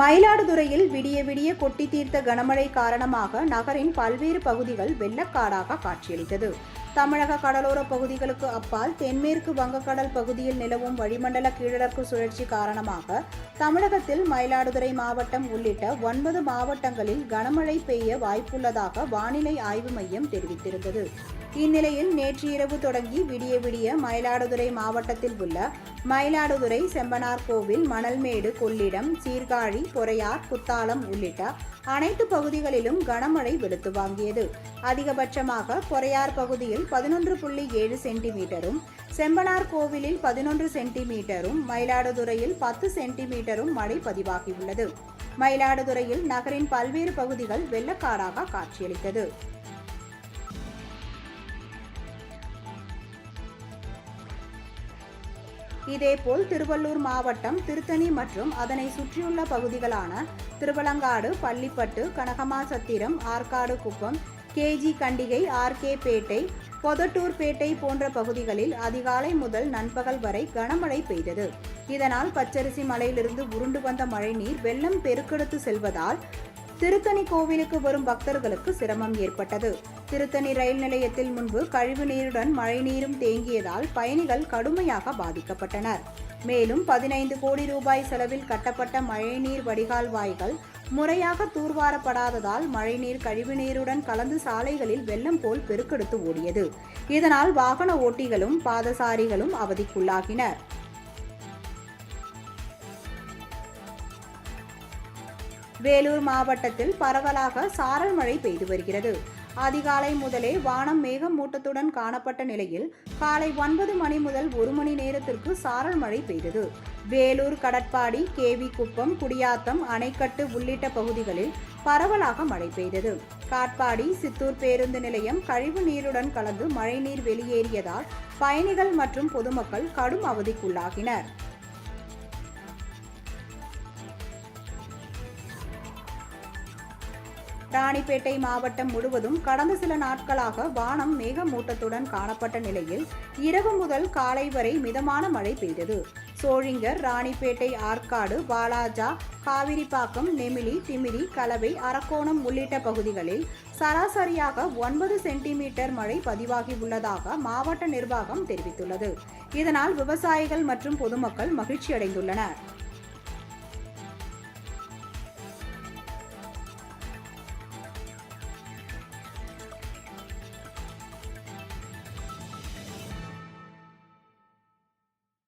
மயிலாடுதுறையில் விடிய விடிய கொட்டி தீர்த்த கனமழை காரணமாக நகரின் பல்வேறு பகுதிகள் வெள்ளக்காடாக காட்சியளித்தது. தமிழக கடலோர பகுதிகளுக்கு அப்பால் தென்மேற்கு வங்கக்கடல் பகுதியில் நிலவும் வளிமண்டல கீழடர்க்கு சுழற்சி காரணமாக தமிழகத்தில் மயிலாடுதுறை மாவட்டம் உள்ளிட்ட ஒன்பது மாவட்டங்களில் கனமழை பெய்ய வாய்ப்புள்ளதாக வானிலை ஆய்வு மையம் தெரிவித்திருந்தது. இந்நிலையில் நேற்று இரவு தொடங்கி விடிய விடிய மயிலாடுதுறை மாவட்டத்தில் உள்ள மயிலாடுதுறை செம்பனார் கோவில் மணல்மேடு கொள்ளிடம் சீர்காழி பொறையார் குத்தாலம் உள்ளிட்ட அனைத்து பகுதிகளிலும் கனமழை வெளுத்து வாங்கியது. அதிகபட்சமாக பொறையார் பகுதியில் பதினொன்று புள்ளி ஏழு சென்டிமீட்டரும் செம்பனார் கோவிலில் பதினொன்று சென்டிமீட்டரும் மயிலாடுதுறையில் பத்து சென்டிமீட்டரும் மழை பதிவாகியுள்ளது. மயிலாடுதுறையில் நகரின் பல்வேறு பகுதிகள் வெள்ளக்காடாக காட்சியளித்தது. இதேபோல் திருவள்ளூர் மாவட்டம் திருத்தணி மற்றும் அதனை சுற்றியுள்ள பகுதிகளான திருவலங்காடு பள்ளிப்பட்டு கனகமாசத்திரம் ஆற்காடு குப்பம் கேஜி கண்டிகை ஆர்கே பேட்டை பொதட்டூர்பேட்டை போன்ற பகுதிகளில் அதிகாலை முதல் நண்பகல் வரை கனமழை பெய்தது. இதனால் பச்சரிசி மலையிலிருந்து உருண்டு வந்த மழைநீர் வெள்ளம் பெருக்கெடுத்து செல்வதால் திருத்தணி கோவிலுக்கு வரும் பக்தர்களுக்கு சிரமம் ஏற்பட்டது. திருத்தணி ரயில் நிலையத்தில் முன்பு கழிவு நீருடன் மழைநீரும் தேங்கியதால் பயணிகள் கடுமையாக பாதிக்கப்பட்டனர். மேலும் பதினைந்து கோடி ரூபாய் செலவில் கட்டப்பட்ட மழைநீர் வடிகால் வாய்கள் முறையாக தூர்வாரப்படாததால் மழைநீர் கழிவுநீருடன் கலந்து சாலைகளில் வெள்ளம் போல் பெருக்கெடுத்து ஓடியது. இதனால் வாகன ஓட்டிகளும் பாதசாரிகளும் அவதிக்குள்ளாகினர். வேலூர் மாவட்டத்தில் பரவலாக சாரல் மழை பெய்து வருகிறது. அதிகாலை முதலே வானம் மேகமூட்டத்துடன் காணப்பட்ட நிலையில் காலை ஒன்பது மணி முதல் ஒரு மணி நேரத்திற்கு சாரல் மழை பெய்தது. வேலூர் கடற்பாடி கேவி குப்பம் குடியாத்தம் அணைக்கட்டு உள்ளிட்ட பகுதிகளில் பரவலாக மழை பெய்தது. காட்பாடி சித்தூர் பேருந்து நிலையம் கழிவு நீருடன் கலந்து மழைநீர் வெளியேறியதால் பயணிகள் மற்றும் பொதுமக்கள் கடும் அவதிக்குள்ளாகினர். ராணிப்பேட்டை மாவட்டம் முழுவதும் கடந்த சில நாட்களாக வானம் மேகமூட்டத்துடன் காணப்பட்ட நிலையில் இரவு முதல் காலை வரை மிதமான மழை பெய்தது. சோழிங்கர் ராணிப்பேட்டை ஆற்காடு வாலாஜா காவிரிப்பாக்கம் நெமிலி திமிரி கலவை அரக்கோணம் உள்ளிட்ட பகுதிகளில் சராசரியாக ஒன்பது சென்டிமீட்டர் மழை பதிவாகி உள்ளதாக மாவட்ட நிர்வாகம் தெரிவித்துள்ளது. இதனால் விவசாயிகள் மற்றும் பொதுமக்கள் மகிழ்ச்சி அடைந்துள்ளனர்